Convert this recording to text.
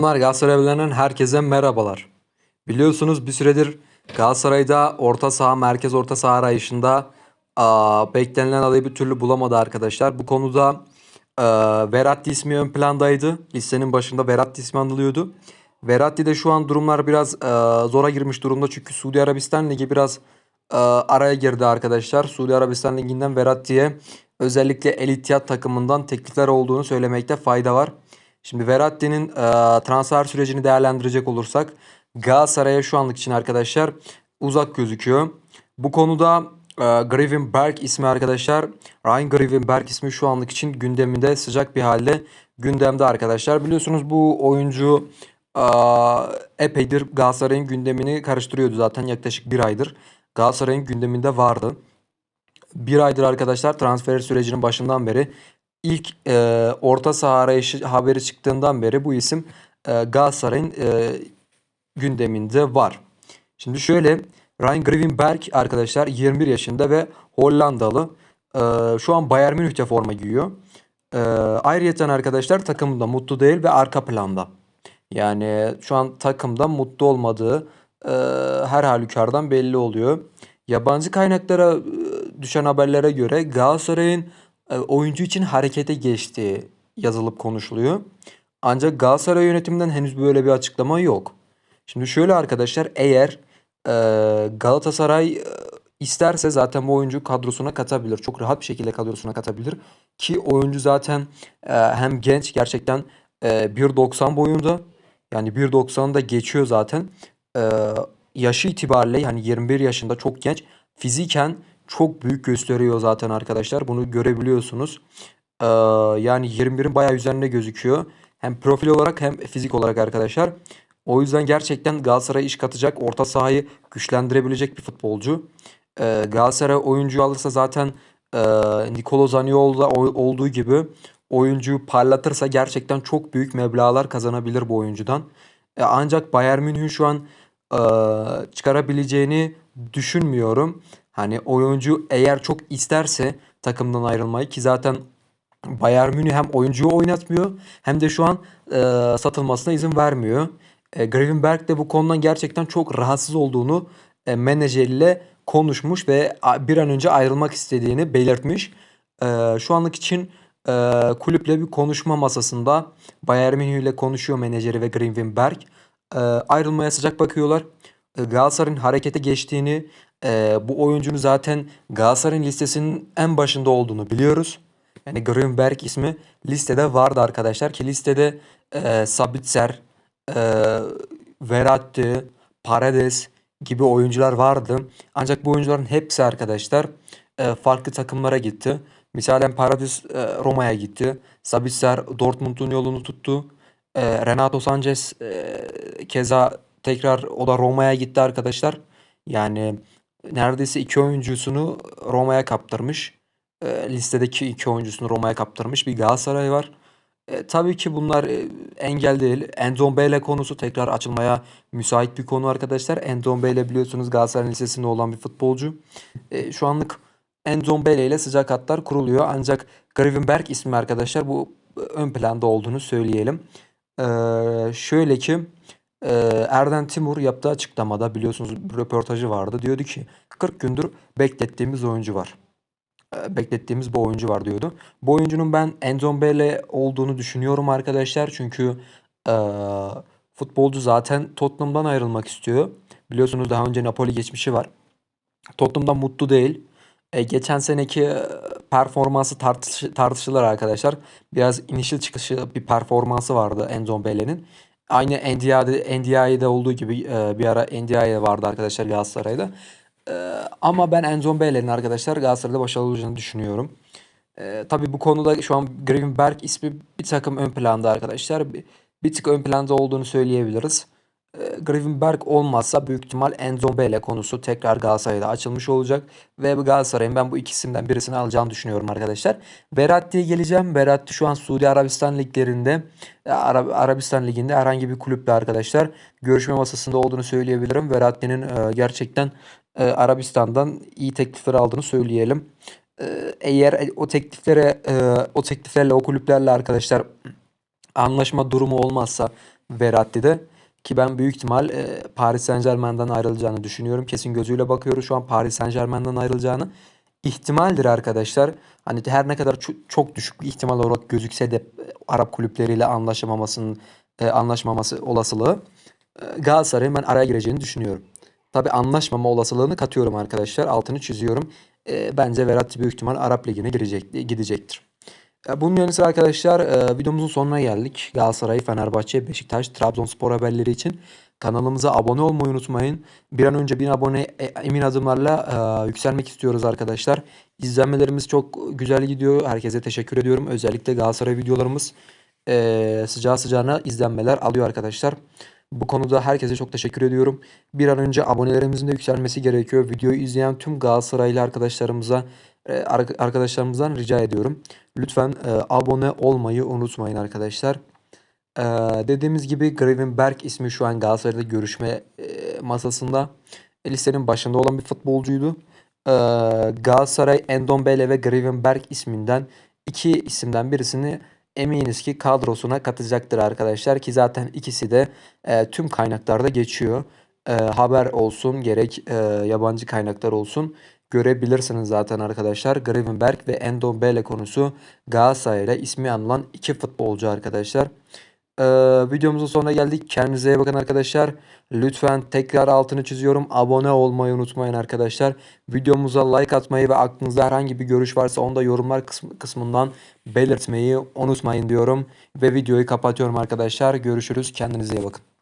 Bunlar Galatasaraylının herkese merhabalar. Biliyorsunuz bir süredir Galatasaray'da orta saha, merkez orta saha arayışında aa, beklenilen adayı bir türlü bulamadı arkadaşlar. Bu konuda aa, Verratti ismi ön plandaydı. Listenin başında Verratti ismi anılıyordu. Verratti'de şu an durumlar biraz aa, zora girmiş durumda çünkü Suudi Arabistan Ligi biraz aa, araya girdi arkadaşlar. Suudi Arabistan Ligi'nden Verratti'ye özellikle El Ittihad takımından teklifler olduğunu söylemekte fayda var. Şimdi Verratti'nin e, transfer sürecini değerlendirecek olursak Galatasaray'a şu anlık için arkadaşlar uzak gözüküyor. Bu konuda e, Gravenberg ismi arkadaşlar Ryan Gravenberg ismi şu anlık için gündeminde sıcak bir halde gündemde arkadaşlar. Biliyorsunuz bu oyuncu e, epeydir Galatasaray'ın gündemini karıştırıyordu zaten yaklaşık bir aydır. Galatasaray'ın gündeminde vardı. Bir aydır arkadaşlar transfer sürecinin başından beri ilk e, orta saha arayışı haberi çıktığından beri bu isim e, Galatasaray'ın e, gündeminde var. Şimdi şöyle Ryan Gravenberg arkadaşlar 21 yaşında ve Hollandalı. E, şu an Bayern Münih'te forma giyiyor. E, ayrıyeten arkadaşlar takımda mutlu değil ve arka planda. Yani şu an takımda mutlu olmadığı e, her halükardan belli oluyor. Yabancı kaynaklara e, düşen haberlere göre Galatasaray'ın oyuncu için harekete geçtiği yazılıp konuşuluyor. Ancak Galatasaray yönetiminden henüz böyle bir açıklama yok. Şimdi şöyle arkadaşlar eğer e, Galatasaray e, isterse zaten bu oyuncu kadrosuna katabilir. Çok rahat bir şekilde kadrosuna katabilir. Ki oyuncu zaten e, hem genç gerçekten e, 1.90 boyunda. Yani 1.90'ı da geçiyor zaten. E, yaşı itibariyle yani 21 yaşında çok genç. Fiziken çok büyük gösteriyor zaten arkadaşlar. Bunu görebiliyorsunuz. Ee, yani 21'in bayağı üzerinde gözüküyor. Hem profil olarak hem fizik olarak arkadaşlar. O yüzden gerçekten Galatasaray iş katacak, orta sahayı güçlendirebilecek bir futbolcu. Ee, Galatasaray oyuncu alırsa zaten e, Nicolo Zaniolo'da olduğu gibi oyuncuyu parlatırsa gerçekten çok büyük meblağlar kazanabilir bu oyuncudan. E, ancak Bayern Münih'in şu an e, çıkarabileceğini düşünmüyorum. Hani oyuncu eğer çok isterse takımdan ayrılmayı ki zaten Bayern Münih hem oyuncuyu oynatmıyor hem de şu an e, satılmasına izin vermiyor. E, Gravenberg de bu konudan gerçekten çok rahatsız olduğunu e, menajeriyle konuşmuş ve bir an önce ayrılmak istediğini belirtmiş. E, şu anlık için e, kulüple bir konuşma masasında Bayern Münih ile konuşuyor menajeri ve Gravenberg. E, ayrılmaya sıcak bakıyorlar. E, Galatasaray'ın harekete geçtiğini, e, bu oyuncunun zaten Galatasaray'ın listesinin en başında olduğunu biliyoruz. Yani Grönberg ismi listede vardı arkadaşlar ki listede e, Sabitzer, e, Verratti, Paredes gibi oyuncular vardı. Ancak bu oyuncuların hepsi arkadaşlar e, farklı takımlara gitti. Misalen Paredes e, Roma'ya gitti. Sabitzer Dortmund'un yolunu tuttu. E, Renato Sanchez e, keza tekrar o da Roma'ya gitti arkadaşlar. Yani neredeyse iki oyuncusunu Roma'ya kaptırmış. E, listedeki iki oyuncusunu Roma'ya kaptırmış bir Galatasaray var. E, tabii ki bunlar e, engel değil. Endombele konusu tekrar açılmaya müsait bir konu arkadaşlar. Endombele biliyorsunuz Galatasaray Lisesi'nde olan bir futbolcu. E, şu anlık Endombele ile sıcak hatlar kuruluyor. Ancak Gravenberg ismi arkadaşlar bu e, ön planda olduğunu söyleyelim. E, şöyle ki e, Erden Timur yaptığı açıklamada biliyorsunuz bir röportajı vardı. Diyordu ki 40 gündür beklettiğimiz oyuncu var e, beklettiğimiz bu oyuncu var diyordu. Bu oyuncunun ben Endombele olduğunu düşünüyorum arkadaşlar. Çünkü e, futbolcu zaten Tottenham'dan ayrılmak istiyor. Biliyorsunuz daha önce Napoli geçmişi var. Tottenham'dan mutlu değil. E, geçen seneki e, performansı tartış tartışılır arkadaşlar. Biraz inişli çıkışı bir performansı vardı Endombele'nin. Aynı Ndiaye, Ndiaye'de olduğu gibi e, bir ara Ndiaye vardı arkadaşlar Galatasaray'da. Ee, ama ben Endombele'nin arkadaşlar Galatasaray'da başarılı olacağını düşünüyorum. Ee, tabii bu konuda şu an Gravenberg ismi bir takım ön planda arkadaşlar. Bir, bir tık ön planda olduğunu söyleyebiliriz. Gravenberg olmazsa büyük ihtimal Endombele konusu tekrar Galatasaray'da açılmış olacak. Ve Galatasaray'ın ben bu ikisinden birisini alacağını düşünüyorum arkadaşlar. Verratti'ye geleceğim. Verratti şu an Suudi Arabistan liglerinde, e, Ara- Arabistan liginde herhangi bir kulüple arkadaşlar görüşme masasında olduğunu söyleyebilirim. Verratti'nin e, gerçekten e, Arabistan'dan iyi teklifler aldığını söyleyelim. Eğer o tekliflere o tekliflerle o kulüplerle arkadaşlar anlaşma durumu olmazsa Verratti'de. Ki ben büyük ihtimal e, Paris Saint Germain'den ayrılacağını düşünüyorum. Kesin gözüyle bakıyoruz şu an Paris Saint Germain'den ayrılacağını. İhtimaldir arkadaşlar. Hani her ne kadar ço- çok düşük bir ihtimal olarak gözükse de e, Arap kulüpleriyle anlaşamamasının e, anlaşmaması olasılığı e, Galatasaray'ın ben araya gireceğini düşünüyorum. Tabi anlaşmama olasılığını katıyorum arkadaşlar. Altını çiziyorum. E, bence Verratti büyük ihtimal Arap Ligi'ne girecek, gidecektir. Bunun yanı sıra arkadaşlar e, videomuzun sonuna geldik. Galatasaray, Fenerbahçe, Beşiktaş, Trabzonspor haberleri için kanalımıza abone olmayı unutmayın. Bir an önce 1000 abone e, emin adımlarla e, yükselmek istiyoruz arkadaşlar. İzlenmelerimiz çok güzel gidiyor. Herkese teşekkür ediyorum. Özellikle Galatasaray videolarımız sıcağı sıcağına izlenmeler alıyor arkadaşlar. Bu konuda herkese çok teşekkür ediyorum. Bir an önce abonelerimizin de yükselmesi gerekiyor. Videoyu izleyen tüm Galatasaraylı arkadaşlarımıza ar- arkadaşlarımızdan rica ediyorum. Lütfen e, abone olmayı unutmayın arkadaşlar. E, dediğimiz gibi Gravenberg ismi şu an Galatasaray'da görüşme e, masasında. Listenin başında olan bir futbolcuydu. E, Galatasaray Endombele ve Gravenberg isminden iki isimden birisini eminiz ki kadrosuna katacaktır arkadaşlar ki zaten ikisi de e, tüm kaynaklarda geçiyor. E, haber olsun gerek e, yabancı kaynaklar olsun görebilirsiniz zaten arkadaşlar. Gravenberg ve Endombele konusu Galatasaray'la ismi anılan iki futbolcu arkadaşlar. Ee, videomuzun sonuna geldik. Kendinize iyi bakın arkadaşlar. Lütfen tekrar altını çiziyorum. Abone olmayı unutmayın arkadaşlar. Videomuza like atmayı ve aklınızda herhangi bir görüş varsa onu da yorumlar kısmı- kısmından belirtmeyi unutmayın diyorum. Ve videoyu kapatıyorum arkadaşlar. Görüşürüz. Kendinize iyi bakın.